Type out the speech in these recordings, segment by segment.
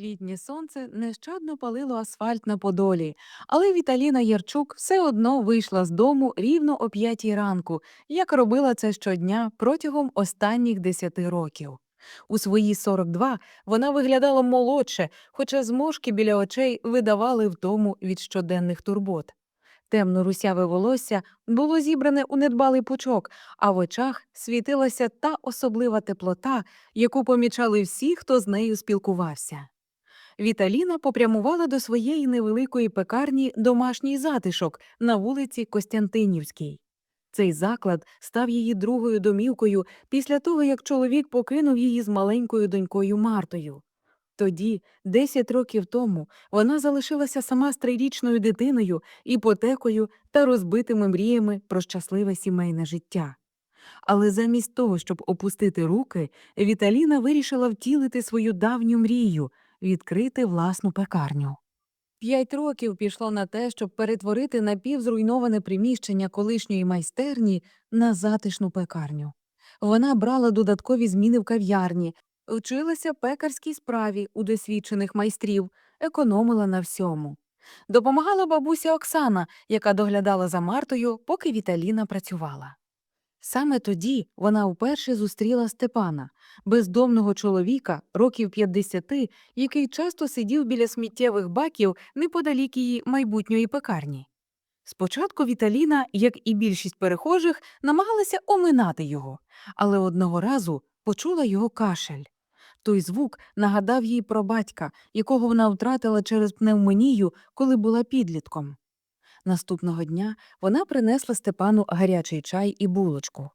Літнє сонце нещадно палило асфальт на Подолі, але Віталіна Ярчук все одно вийшла з дому рівно о п'ятій ранку, як робила це щодня протягом останніх десяти років. У свої 42 вона виглядала молодше, хоча зморшки біля очей видавали втому від щоденних турбот. Темно-русяве волосся було зібране у недбалий пучок, а в очах світилася та особлива теплота, яку помічали всі, хто з нею спілкувався. Віталіна попрямувала до своєї невеликої пекарні домашній затишок на вулиці Костянтинівській. Цей заклад став її другою домівкою після того, як чоловік покинув її з маленькою донькою Мартою. Тоді, 10 років тому, вона залишилася сама з трирічною дитиною, іпотекою та розбитими мріями про щасливе сімейне життя. Але замість того, щоб опустити руки, Віталіна вирішила втілити свою давню мрію відкрити власну пекарню. П'ять років пішло на те, щоб перетворити напівзруйноване приміщення колишньої майстерні на затишну пекарню. Вона брала додаткові зміни в кав'ярні, вчилася пекарській справі у досвідчених майстрів, економила на всьому. Допомагала бабуся Оксана, яка доглядала за Мартою, поки Віталіна працювала. Саме тоді вона вперше зустріла Степана, бездомного чоловіка років 50, який часто сидів біля сміттєвих баків неподалік її майбутньої пекарні. Спочатку Віталіна, як і більшість перехожих, намагалася оминати його, але одного разу почула його кашель. Той звук нагадав їй про батька, якого вона втратила через пневмонію, коли була підлітком. Наступного дня вона принесла Степану гарячий чай і булочку.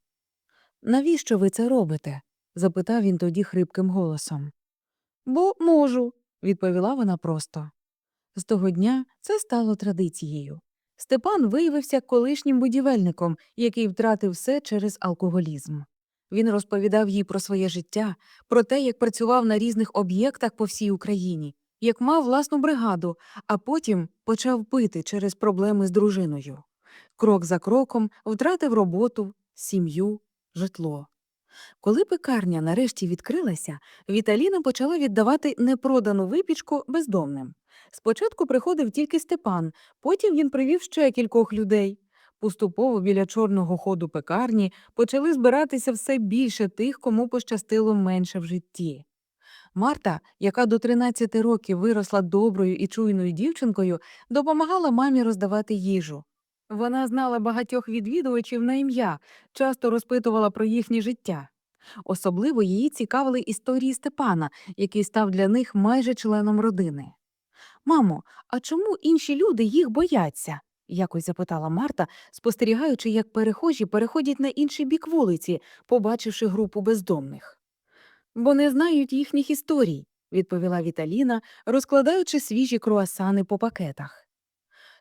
Навіщо ви це робите? запитав він тоді хрипким голосом. Бо можу, відповіла вона просто. З того дня це стало традицією. Степан виявився колишнім будівельником, який втратив все через алкоголізм. Він розповідав їй про своє життя, про те, як працював на різних об'єктах по всій Україні, як мав власну бригаду, а потім почав пити через проблеми з дружиною. Крок за кроком втратив роботу, сім'ю, житло. Коли пекарня нарешті відкрилася, Віталіна почала віддавати непродану випічку бездомним. Спочатку приходив тільки Степан, потім він привів ще кількох людей. Поступово біля чорного ходу пекарні почали збиратися все більше тих, кому пощастило менше в житті. Марта, яка до 13 років виросла доброю і чуйною дівчинкою, допомагала мамі роздавати їжу. Вона знала багатьох відвідувачів на ім'я, часто розпитувала про їхнє життя. Особливо її цікавили історії Степана, який став для них майже членом родини. Мамо, а чому інші люди їх бояться? якось запитала Марта, спостерігаючи, як перехожі переходять на інший бік вулиці, побачивши групу бездомних. Бо не знають їхніх історій, відповіла Віталіна, розкладаючи свіжі круасани по пакетах.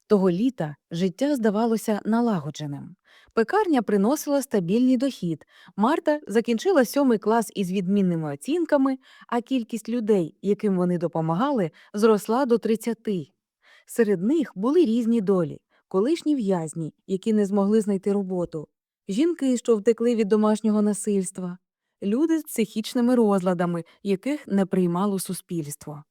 Того літа життя здавалося налагодженим. Пекарня приносила стабільний дохід. Марта закінчила сьомий клас із відмінними оцінками, а кількість людей, яким вони допомагали, зросла до 30. Серед них були різні долі, колишні в'язні, які не змогли знайти роботу, жінки, що втекли від домашнього насильства, люди з психічними розладами, яких не приймало суспільство.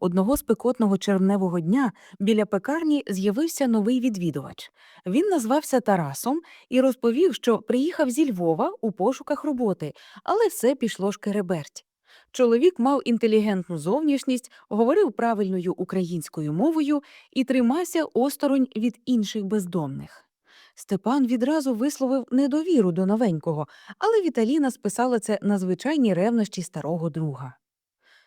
Одного спекотного червневого дня біля пекарні з'явився новий відвідувач. Він назвався Тарасом і розповів, що приїхав зі Львова у пошуках роботи, але все пішло шкереберть. Чоловік мав інтелігентну зовнішність, говорив правильною українською мовою і тримався осторонь від інших бездомних. Степан відразу висловив недовіру до новенького, але Віталіна списала це на звичайні ревнощі старого друга.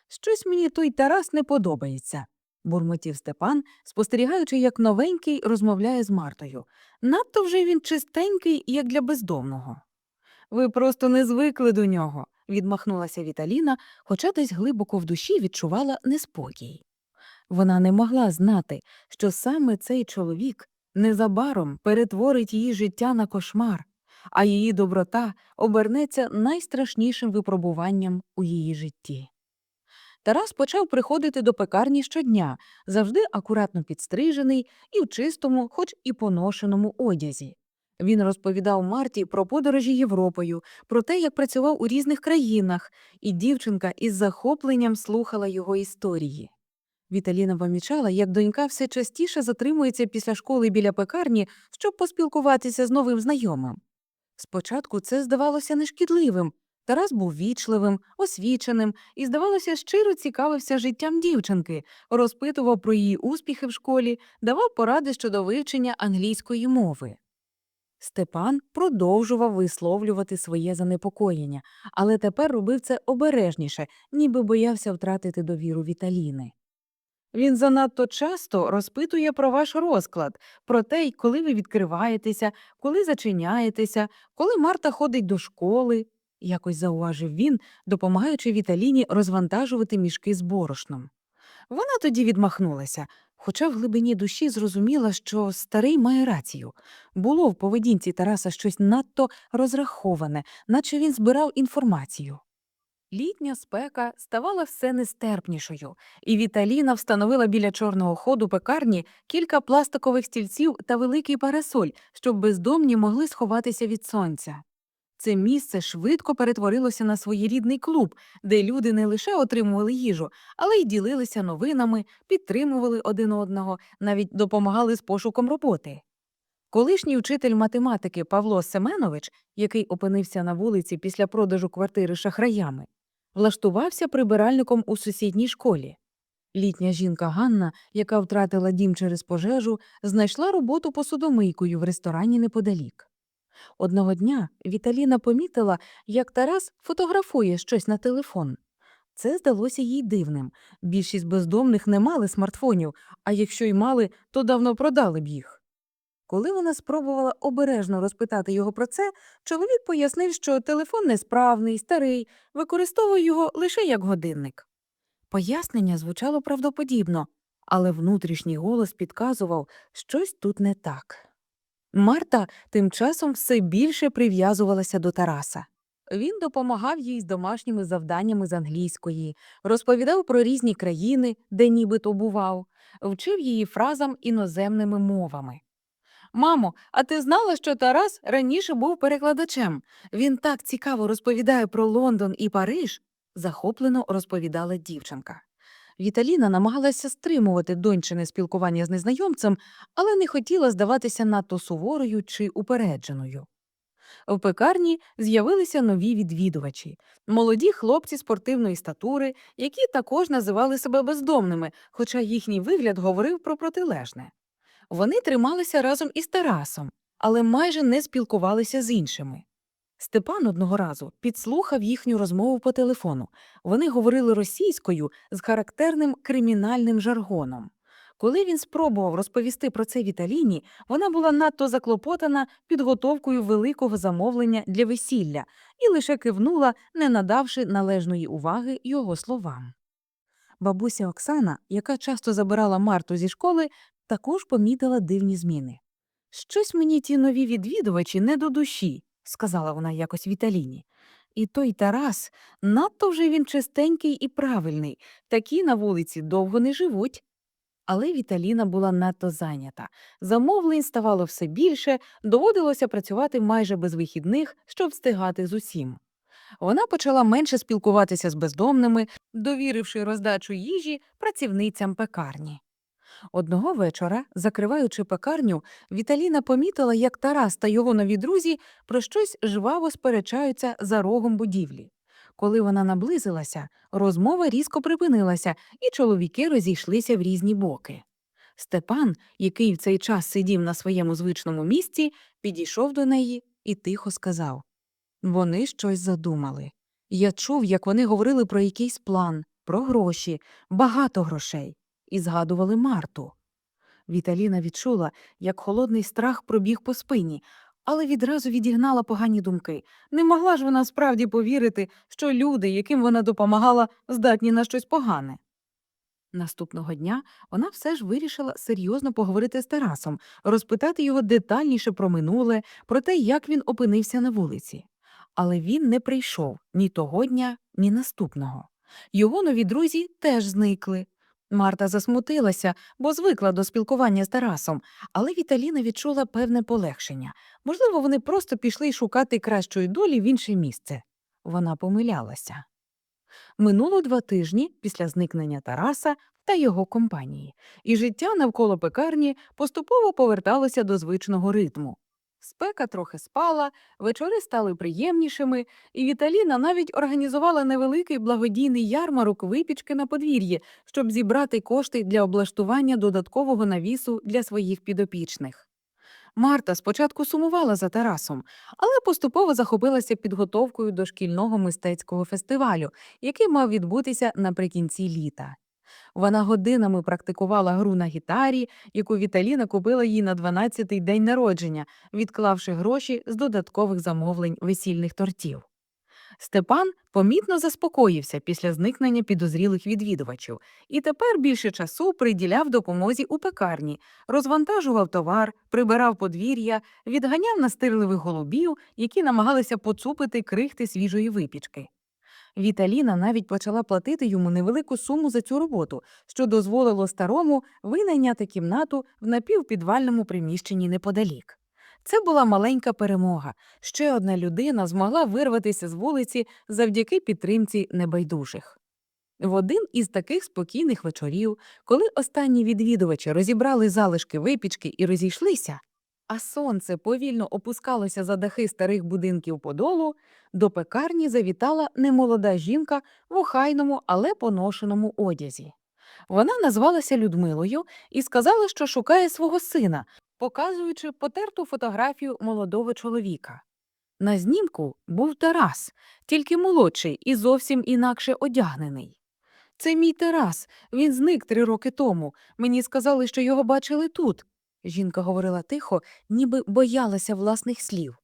Щось мені той Тарас не подобається, бурмотів Степан, спостерігаючи, як новенький розмовляє з Мартою. Надто вже він чистенький, як для бездомного. Ви просто не звикли до нього, відмахнулася Віталіна, хоча десь глибоко в душі відчувала неспокій. Вона не могла знати, що саме цей чоловік незабаром перетворить її життя на кошмар, а її доброта обернеться найстрашнішим випробуванням у її житті. Тарас почав приходити до пекарні щодня, завжди акуратно підстрижений і в чистому, хоч і поношеному одязі. Він розповідав Марті про подорожі Європою, про те, як працював у різних країнах, і дівчинка із захопленням слухала його історії. Віталіна помічала, як донька все частіше затримується після школи біля пекарні, щоб поспілкуватися з новим знайомим. Спочатку це здавалося нешкідливим. Тарас був вічливим, освіченим і, здавалося, щиро цікавився життям дівчинки, розпитував про її успіхи в школі, давав поради щодо вивчення англійської мови. Степан продовжував висловлювати своє занепокоєння, але тепер робив це обережніше, ніби боявся втратити довіру Віталіни. Він занадто часто розпитує про ваш розклад, про те, коли ви відкриваєтеся, коли зачиняєтеся, коли Марта ходить до школи, якось зауважив він, допомагаючи Віталіні розвантажувати мішки з борошном. Вона тоді відмахнулася, хоча в глибині душі зрозуміла, що старий має рацію. Було в поведінці Тараса щось надто розраховане, наче він збирав інформацію. Літня спека ставала все нестерпнішою, і Віталіна встановила біля чорного ходу пекарні кілька пластикових стільців та великий парасоль, щоб бездомні могли сховатися від сонця. Це місце швидко перетворилося на своєрідний клуб, де люди не лише отримували їжу, але й ділилися новинами, підтримували один одного, навіть допомагали з пошуком роботи. Колишній вчитель математики Павло Семенович, який опинився на вулиці після продажу квартири шахраями, влаштувався прибиральником у сусідній школі. Літня жінка Ганна, яка втратила дім через пожежу, знайшла роботу посудомийкою в ресторані неподалік. Одного дня Віталіна помітила, як Тарас фотографує щось на телефон. Це здалося їй дивним. Більшість бездомних не мали смартфонів, а якщо й мали, то давно продали б їх. Коли вона спробувала обережно розпитати його про це, чоловік пояснив, що телефон несправний, старий, використовує його лише як годинник. Пояснення звучало правдоподібно, але внутрішній голос підказував, щось тут не так. Марта тим часом все більше прив'язувалася до Тараса. Він допомагав їй з домашніми завданнями з англійської, розповідав про різні країни, де нібито бував, вчив її фразам іноземними мовами. Мамо, а ти знала, що Тарас раніше був перекладачем? Він так цікаво розповідає про Лондон і Париж, захоплено розповідала дівчинка. Віталіна намагалася стримувати доньчине спілкування з незнайомцем, але не хотіла здаватися надто суворою чи упередженою. В пекарні з'явилися нові відвідувачі молоді хлопці спортивної статури, які також називали себе бездомними, хоча їхній вигляд говорив про протилежне. Вони трималися разом із Тарасом, але майже не спілкувалися з іншими. Степан одного разу підслухав їхню розмову по телефону. Вони говорили російською з характерним кримінальним жаргоном. Коли він спробував розповісти про це Віталіні, вона була надто заклопотана підготовкою великого замовлення для весілля і лише кивнула, не надавши належної уваги його словам. Бабуся Оксана, яка часто забирала Марту зі школи, також помітила дивні зміни. Щось мені ті нові відвідувачі не до душі, сказала вона якось Віталіні. І той Тарас надто вже він чистенький і правильний, такі на вулиці довго не живуть. Але Віталіна була надто зайнята. Замовлень ставало все більше, доводилося працювати майже без вихідних, щоб встигати з усім. Вона почала менше спілкуватися з бездомними, довіривши роздачу їжі працівницям пекарні. Одного вечора, закриваючи пекарню, Віталіна помітила, як Тарас та його нові друзі про щось жваво сперечаються за рогом будівлі. Коли вона наблизилася, розмова різко припинилася, і чоловіки розійшлися в різні боки. Степан, який в цей час сидів на своєму звичному місці, підійшов до неї і тихо сказав Вони щось задумали. Я чув, як вони говорили про якийсь план, про гроші, багато грошей і згадували Марту. Віталіна відчула, як холодний страх пробіг по спині, але відразу відігнала погані думки. Не могла ж вона справді повірити, що люди, яким вона допомагала, здатні на щось погане. Наступного дня вона все ж вирішила серйозно поговорити з Тарасом, розпитати його детальніше про минуле, про те, як він опинився на вулиці. Але він не прийшов ні того дня, ні наступного. Його нові друзі теж зникли. Марта засмутилася, бо звикла до спілкування з Тарасом, але Віталіна відчула певне полегшення. Можливо, вони просто пішли шукати кращої долі в інше місце. Вона помилялася. Минуло два тижні після зникнення Тараса та його компанії, і життя навколо пекарні поступово поверталося до звичного ритму. Спека трохи спала, вечори стали приємнішими, і Віталіна навіть організувала невеликий благодійний ярмарок випічки на подвір'ї, щоб зібрати кошти для облаштування додаткового навісу для своїх підопічних. Марта спочатку сумувала за Тарасом, але поступово захопилася підготовкою до шкільного мистецького фестивалю, який мав відбутися наприкінці літа. Вона годинами практикувала гру на гітарі, яку Віталіна купила їй на 12-й день народження, відклавши гроші з додаткових замовлень весільних тортів. Степан помітно заспокоївся після зникнення підозрілих відвідувачів і тепер більше часу приділяв допомозі у пекарні, розвантажував товар, прибирав подвір'я, відганяв настирливих голубів, які намагалися поцупити крихти свіжої випічки. Віталіна навіть почала платити йому невелику суму за цю роботу, що дозволило старому винайняти кімнату в напівпідвальному приміщенні неподалік. Це була маленька перемога. Ще одна людина змогла вирватися з вулиці завдяки підтримці небайдужих. В один із таких спокійних вечорів, коли останні відвідувачі розібрали залишки випічки і розійшлися, а сонце повільно опускалося за дахи старих будинків подолу, до пекарні завітала немолода жінка в охайному, але поношеному одязі. Вона назвалася Людмилою і сказала, що шукає свого сина, показуючи потерту фотографію молодого чоловіка. На знімку був Тарас, тільки молодший і зовсім інакше одягнений. Це мій Тарас. Він зник три роки тому. Мені сказали, що його бачили тут. Жінка говорила тихо, ніби боялася власних слів.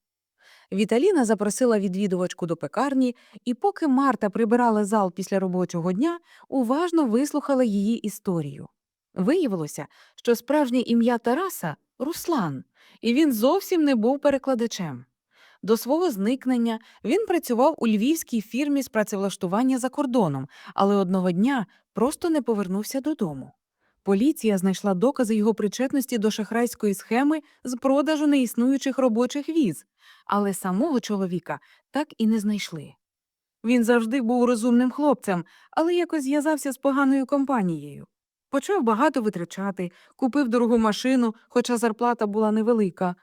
Віталіна запросила відвідувачку до пекарні, і поки Марта прибирала зал після робочого дня, уважно вислухала її історію. Виявилося, що справжнє ім'я Тараса Руслан, і він зовсім не був перекладачем. До свого зникнення він працював у львівській фірмі з працевлаштування за кордоном, але одного дня просто не повернувся додому. Поліція знайшла докази його причетності до шахрайської схеми з продажу неіснуючих робочих віз, але самого чоловіка так і не знайшли. Він завжди був розумним хлопцем, але якось зв'язався з поганою компанією. Почав багато витрачати, купив дорогу машину, хоча зарплата була невелика.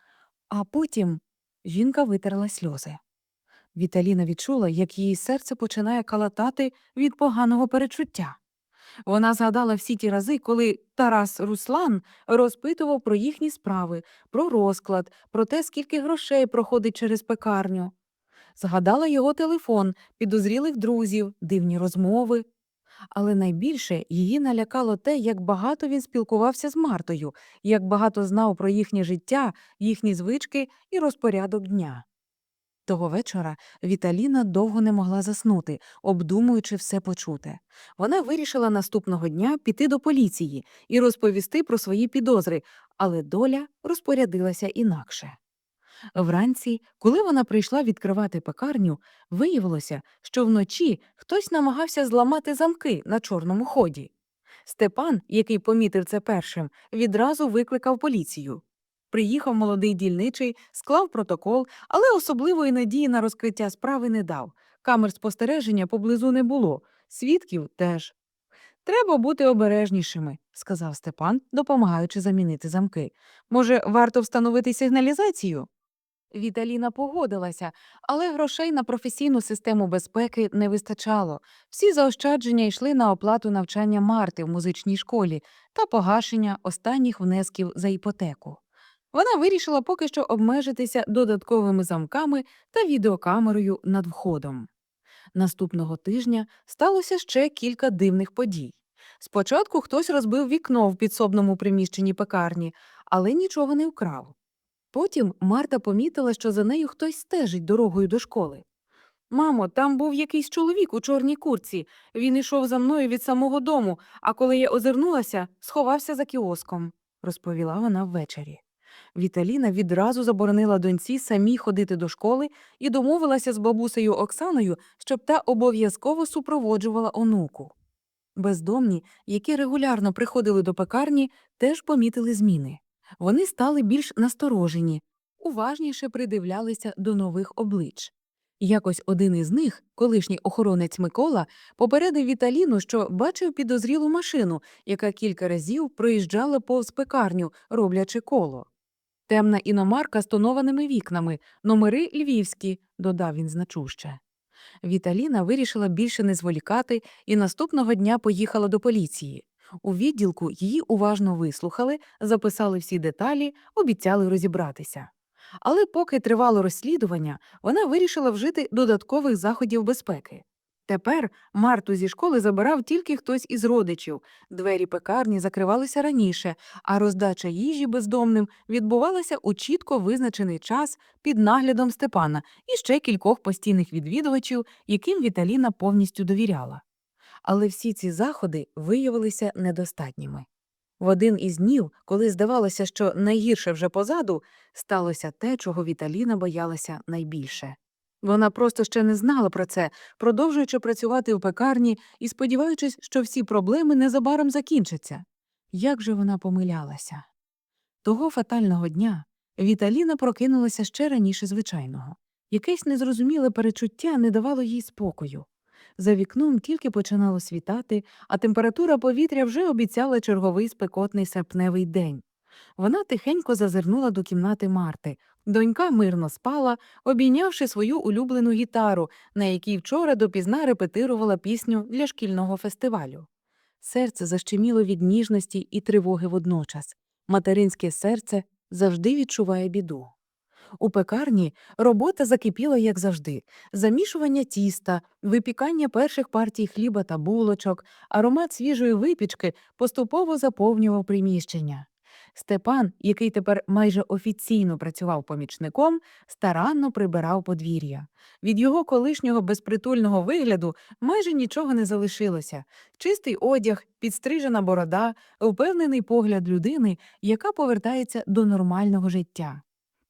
А потім жінка витерла сльози. Віталіна відчула, як її серце починає калатати від поганого перечуття. Вона згадала всі ті рази, коли Тарас Руслан розпитував про їхні справи, про розклад, про те, скільки грошей проходить через пекарню. Згадала його телефон, підозрілих друзів, дивні розмови. Але найбільше її налякало те, як багато він спілкувався з Мартою, як багато знав про їхнє життя, їхні звички і розпорядок дня. Того вечора Віталіна довго не могла заснути, обдумуючи все почуте. Вона вирішила наступного дня піти до поліції і розповісти про свої підозри, але доля розпорядилася інакше. Вранці, коли вона прийшла відкривати пекарню, виявилося, що вночі хтось намагався зламати замки на чорному ході. Степан, який помітив це першим, відразу викликав поліцію. Приїхав молодий дільничий, склав протокол, але особливої надії на розкриття справи не дав. Камер спостереження поблизу не було, свідків теж. Треба бути обережнішими, сказав Степан, допомагаючи замінити замки. Може, варто встановити сигналізацію? Віталіна погодилася, але грошей на професійну систему безпеки не вистачало. Всі заощадження йшли на оплату навчання Марти в музичній школі та погашення останніх внесків за іпотеку. Вона вирішила поки що обмежитися додатковими замками та відеокамерою над входом. Наступного тижня сталося ще кілька дивних подій. Спочатку хтось розбив вікно в підсобному приміщенні пекарні, але нічого не вкрав. Потім Марта помітила, що за нею хтось стежить дорогою до школи. Мамо, там був якийсь чоловік у чорній курці. Він йшов за мною від самого дому, а коли я озирнулася, сховався за кіоском, розповіла вона ввечері. Віталіна відразу заборонила доньці самій ходити до школи і домовилася з бабусею Оксаною, щоб та обов'язково супроводжувала онуку. Бездомні, які регулярно приходили до пекарні, теж помітили зміни. Вони стали більш насторожені, уважніше придивлялися до нових облич. Якось один із них, колишній охоронець Микола, попередив Віталіну, що бачив підозрілу машину, яка кілька разів проїжджала повз пекарню, роблячи коло. Темна іномарка з тонованими вікнами, номери львівські, додав він значуще. Віталіна вирішила більше не зволікати і наступного дня поїхала до поліції. У відділку її уважно вислухали, записали всі деталі, обіцяли розібратися. Але поки тривало розслідування, вона вирішила вжити додаткових заходів безпеки. Тепер Марту зі школи забирав тільки хтось із родичів, двері пекарні закривалися раніше, а роздача їжі бездомним відбувалася у чітко визначений час під наглядом Степана і ще кількох постійних відвідувачів, яким Віталіна повністю довіряла. Але всі ці заходи виявилися недостатніми. В один із днів, коли здавалося, що найгірше вже позаду, сталося те, чого Віталіна боялася найбільше. Вона просто ще не знала про це, продовжуючи працювати у пекарні і сподіваючись, що всі проблеми незабаром закінчаться. Як же вона помилялася? Того фатального дня Віталіна прокинулася ще раніше звичайного. Якесь незрозуміле перечуття не давало їй спокою. За вікном тільки починало світати, а температура повітря вже обіцяла черговий спекотний серпневий день. Вона тихенько зазирнула до кімнати Марти. Донька мирно спала, обійнявши свою улюблену гітару, на якій вчора допізна репетирувала пісню для шкільного фестивалю. Серце защеміло від ніжності і тривоги водночас. Материнське серце завжди відчуває біду. У пекарні робота закипіла, як завжди, замішування тіста, випікання перших партій хліба та булочок, аромат свіжої випічки поступово заповнював приміщення. Степан, який тепер майже офіційно працював помічником, старанно прибирав подвір'я. Від його колишнього безпритульного вигляду майже нічого не залишилося. Чистий одяг, підстрижена борода, впевнений погляд людини, яка повертається до нормального життя.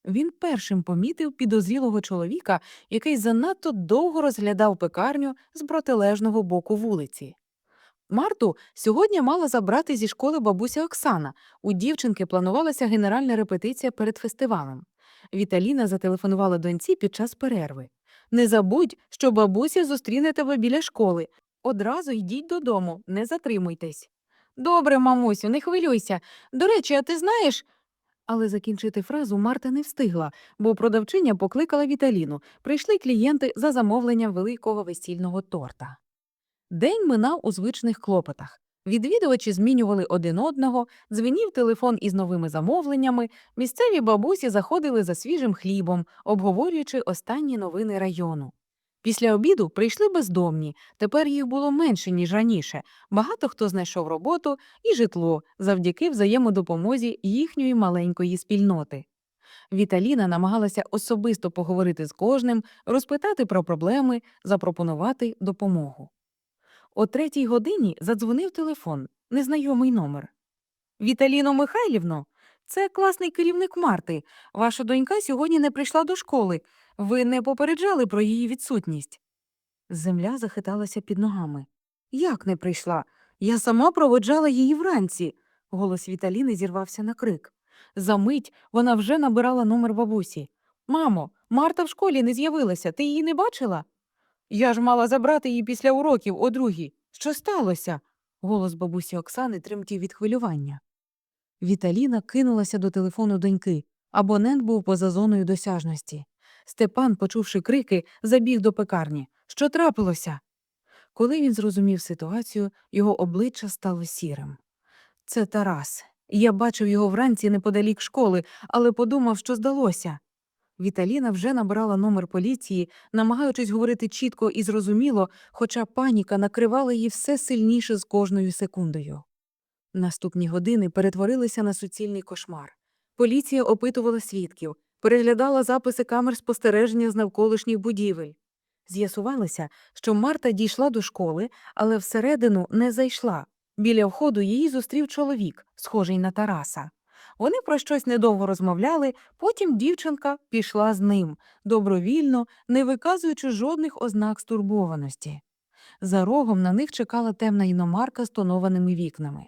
Він першим помітив підозрілого чоловіка, який занадто довго розглядав пекарню з протилежного боку вулиці. Марту сьогодні мала забрати зі школи бабуся Оксана. У дівчинки планувалася генеральна репетиція перед фестивалем. Віталіна зателефонувала доньці під час перерви. Не забудь, що бабуся зустріне тебе біля школи. Одразу йдіть додому, не затримуйтесь. Добре, мамусю, не хвилюйся. До речі, а ти знаєш. Але закінчити фразу Марта не встигла, бо продавчиня покликала Віталіну. Прийшли клієнти за замовленням великого весільного торта. День минав у звичних клопотах. Відвідувачі змінювали один одного, дзвенів телефон із новими замовленнями, місцеві бабусі заходили за свіжим хлібом, обговорюючи останні новини району. Після обіду прийшли бездомні, тепер їх було менше, ніж раніше. Багато хто знайшов роботу і житло завдяки взаємодопомозі їхньої маленької спільноти. Віталіна намагалася особисто поговорити з кожним, розпитати про проблеми, запропонувати допомогу. О третій годині задзвонив телефон, незнайомий номер. Віталіно Михайлівно, це класний керівник Марти. Ваша донька сьогодні не прийшла до школи. Ви не попереджали про її відсутність. Земля захиталася під ногами. Як не прийшла? Я сама проводжала її вранці. Голос Віталіни зірвався на крик. Замить вона вже набирала номер бабусі. Мамо, Марта в школі не з'явилася. Ти її не бачила? Я ж мала забрати її після уроків о другій. Що сталося? Голос бабусі Оксани тремтів від хвилювання. Віталіна кинулася до телефону доньки. Абонент був поза зоною досяжності. Степан, почувши крики, забіг до пекарні. Що трапилося? Коли він зрозумів ситуацію, його обличчя стало сірим. Це Тарас. Я бачив його вранці неподалік школи, але подумав, що здалося. Віталіна вже набирала номер поліції, намагаючись говорити чітко і зрозуміло, хоча паніка накривала її все сильніше з кожною секундою. Наступні години перетворилися на суцільний кошмар. Поліція опитувала свідків, переглядала записи камер спостереження з навколишніх будівель. З'ясувалося, що Марта дійшла до школи, але всередину не зайшла. Біля входу її зустрів чоловік, схожий на Тараса. Вони про щось недовго розмовляли, потім дівчинка пішла з ним, добровільно, не виказуючи жодних ознак стурбованості. За рогом на них чекала темна іномарка з тонованими вікнами.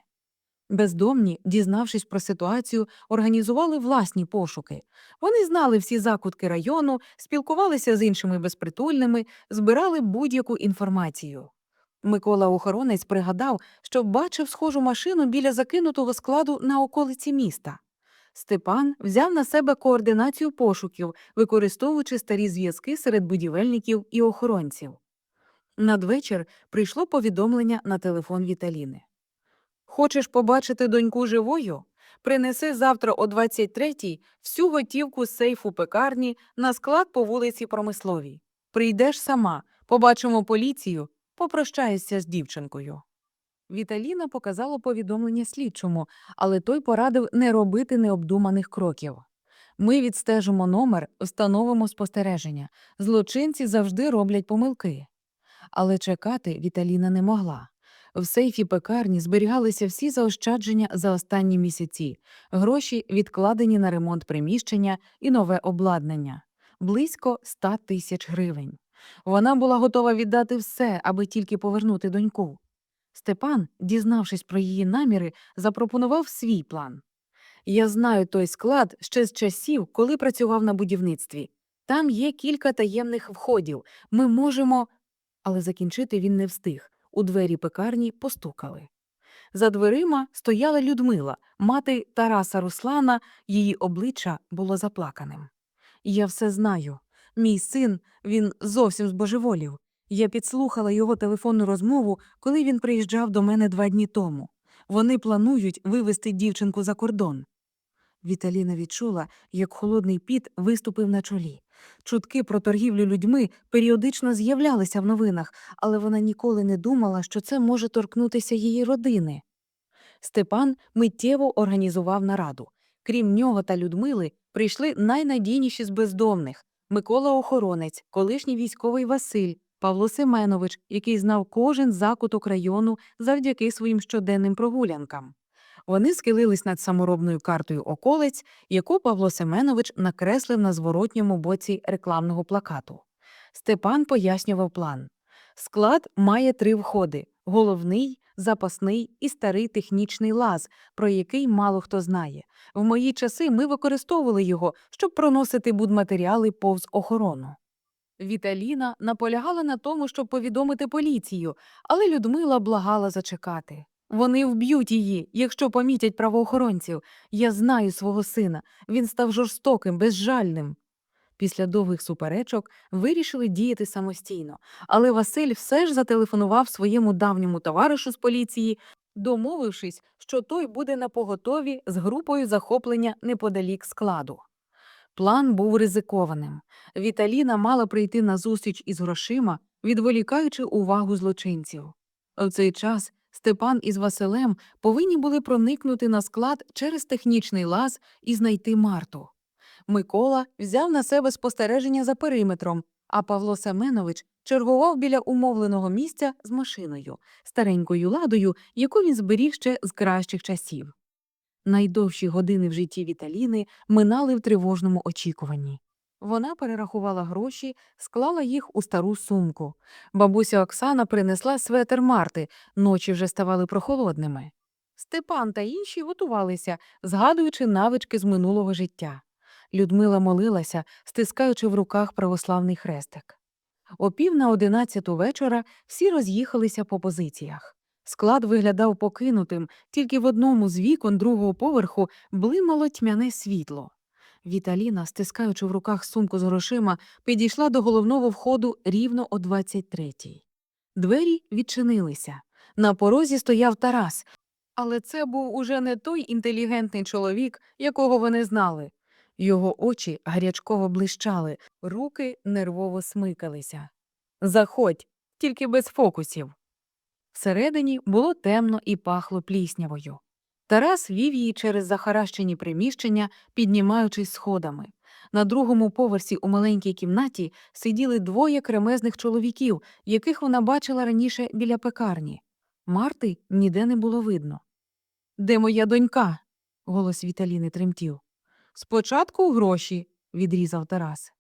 Бездомні, дізнавшись про ситуацію, організували власні пошуки. Вони знали всі закутки району, спілкувалися з іншими безпритульними, збирали будь-яку інформацію. Микола охоронець пригадав, що бачив схожу машину біля закинутого складу на околиці міста. Степан взяв на себе координацію пошуків, використовуючи старі зв'язки серед будівельників і охоронців. Надвечір прийшло повідомлення на телефон Віталіни. Хочеш побачити доньку живою? Принеси завтра о 23-й всю готівку з сейфу пекарні на склад по вулиці Промисловій. Прийдеш сама, побачимо поліцію, попрощаєшся з дівчинкою. Віталіна показала повідомлення слідчому, але той порадив не робити необдуманих кроків. Ми відстежимо номер, встановимо спостереження. Злочинці завжди роблять помилки. Але чекати Віталіна не могла. В сейфі пекарні зберігалися всі заощадження за останні місяці, гроші відкладені на ремонт приміщення і нове обладнання близько 100 тисяч гривень. Вона була готова віддати все, аби тільки повернути доньку. Степан, дізнавшись про її наміри, запропонував свій план. Я знаю той склад ще з часів, коли працював на будівництві. Там є кілька таємних входів. Ми можемо. Але закінчити він не встиг. У двері пекарні постукали. За дверима стояла Людмила, мати Тараса Руслана, її обличчя було заплаканим. Я все знаю. Мій син, він зовсім збожеволів. Я підслухала його телефонну розмову, коли він приїжджав до мене два дні тому. Вони планують вивезти дівчинку за кордон. Віталіна відчула, як холодний піт виступив на чолі. Чутки про торгівлю людьми періодично з'являлися в новинах, але вона ніколи не думала, що це може торкнутися її родини. Степан миттєво організував нараду. Крім нього та Людмили, прийшли найнадійніші з бездомних Микола Охоронець, колишній військовий Василь, Павло Семенович, який знав кожен закуток району завдяки своїм щоденним прогулянкам. Вони схилились над саморобною картою околиць, яку Павло Семенович накреслив на зворотньому боці рекламного плакату. Степан пояснював план. Склад має три входи: головний, запасний і старий технічний лаз, про який мало хто знає. В мої часи ми використовували його, щоб проносити будматеріали повз охорону. Віталіна наполягала на тому, щоб повідомити поліцію, але Людмила благала зачекати. Вони вб'ють її, якщо помітять правоохоронців. Я знаю свого сина. Він став жорстоким, безжальним. Після довгих суперечок вирішили діяти самостійно, але Василь все ж зателефонував своєму давньому товаришу з поліції, домовившись, що той буде на поготові з групою захоплення неподалік складу. План був ризикованим. Віталіна мала прийти на зустріч із грошима, відволікаючи увагу злочинців. В цей час Степан із Василем повинні були проникнути на склад через технічний лаз і знайти Марту. Микола взяв на себе спостереження за периметром, а Павло Семенович чергував біля умовленого місця з машиною, старенькою ладою, яку він зберіг ще з кращих часів. Найдовші години в житті Віталіни минали в тривожному очікуванні. Вона перерахувала гроші, склала їх у стару сумку. Бабуся Оксана принесла светер Марти, ночі вже ставали прохолодними. Степан та інші готувалися, згадуючи навички з минулого життя. Людмила молилася, стискаючи в руках православний хрестик. О пів на одинадцяту вечора всі роз'їхалися по позиціях. Склад виглядав покинутим, тільки в одному з вікон другого поверху блимало тьмяне світло. Віталіна, стискаючи в руках сумку з грошима, підійшла до головного входу рівно о 23-й. Двері відчинилися. На порозі стояв Тарас, але це був уже не той інтелігентний чоловік, якого вони знали. Його очі гарячково блищали, руки нервово смикалися. Заходь, тільки без фокусів. Всередині було темно і пахло пліснявою. Тарас вів її через захаращені приміщення, піднімаючись сходами. На другому поверсі у маленькій кімнаті сиділи двоє кремезних чоловіків, яких вона бачила раніше біля пекарні. Марти ніде не було видно. Де моя донька? голос Віталіни тремтів. Спочатку гроші, відрізав Тарас.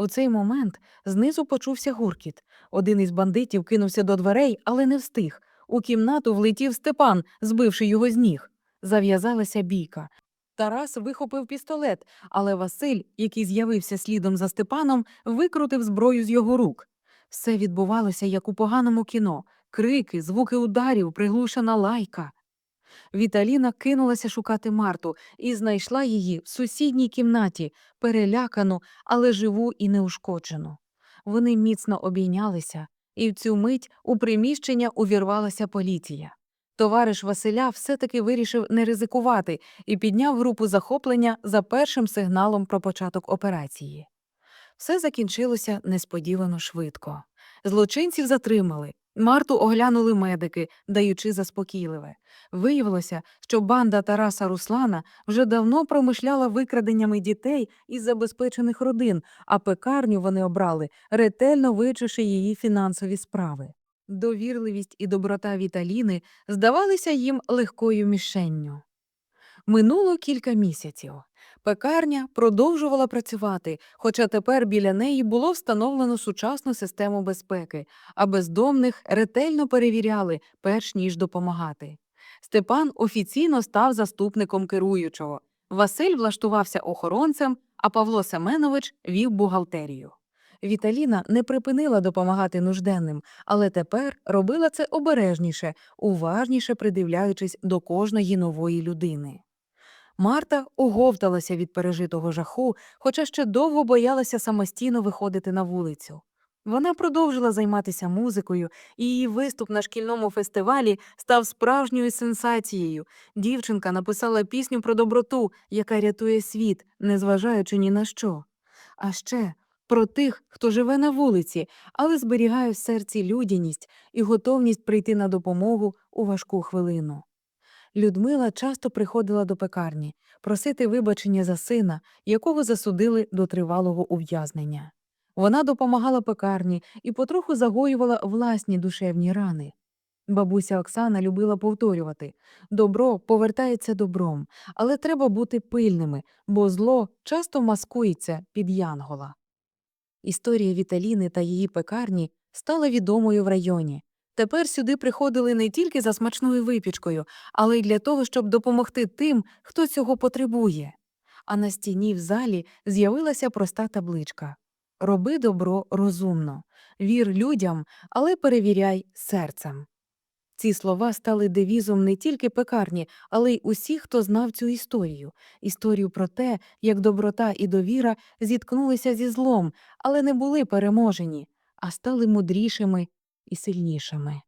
У цей момент знизу почувся гуркіт. Один із бандитів кинувся до дверей, але не встиг. У кімнату влетів Степан, збивши його з ніг. Зав'язалася бійка. Тарас вихопив пістолет, але Василь, який з'явився слідом за Степаном, викрутив зброю з його рук. Все відбувалося як у поганому кіно крики, звуки ударів, приглушена лайка. Віталіна кинулася шукати Марту і знайшла її в сусідній кімнаті, перелякану, але живу і неушкоджену. Вони міцно обійнялися, і в цю мить у приміщення увірвалася поліція. Товариш Василя все-таки вирішив не ризикувати і підняв групу захоплення за першим сигналом про початок операції. Все закінчилося несподівано швидко. Злочинців затримали. Марту оглянули медики, даючи заспокійливе. Виявилося, що банда Тараса Руслана вже давно промишляла викраденнями дітей із забезпечених родин, а пекарню вони обрали, ретельно вивчивши її фінансові справи. Довірливість і доброта Віталіни здавалися їм легкою мішенню. Минуло кілька місяців. Пекарня продовжувала працювати, хоча тепер біля неї було встановлено сучасну систему безпеки, а бездомних ретельно перевіряли, перш ніж допомагати. Степан офіційно став заступником керуючого. Василь влаштувався охоронцем, а Павло Семенович вів бухгалтерію. Віталіна не припинила допомагати нужденним, але тепер робила це обережніше, уважніше придивляючись до кожної нової людини. Марта оговталася від пережитого жаху, хоча ще довго боялася самостійно виходити на вулицю. Вона продовжила займатися музикою, і її виступ на шкільному фестивалі став справжньою сенсацією. Дівчинка написала пісню про доброту, яка рятує світ, незважаючи ні на що. А ще про тих, хто живе на вулиці, але зберігає в серці людяність і готовність прийти на допомогу у важку хвилину. Людмила часто приходила до пекарні просити вибачення за сина, якого засудили до тривалого ув'язнення. Вона допомагала пекарні і потроху загоювала власні душевні рани. Бабуся Оксана любила повторювати добро повертається добром, але треба бути пильними, бо зло часто маскується під янгола. Історія Віталіни та її пекарні стала відомою в районі. Тепер сюди приходили не тільки за смачною випічкою, але й для того, щоб допомогти тим, хто цього потребує. А на стіні в залі з'явилася проста табличка Роби добро розумно, вір людям, але перевіряй серцем. Ці слова стали девізом не тільки пекарні, але й усіх, хто знав цю історію історію про те, як доброта і довіра зіткнулися зі злом, але не були переможені, а стали мудрішими і сильнішими.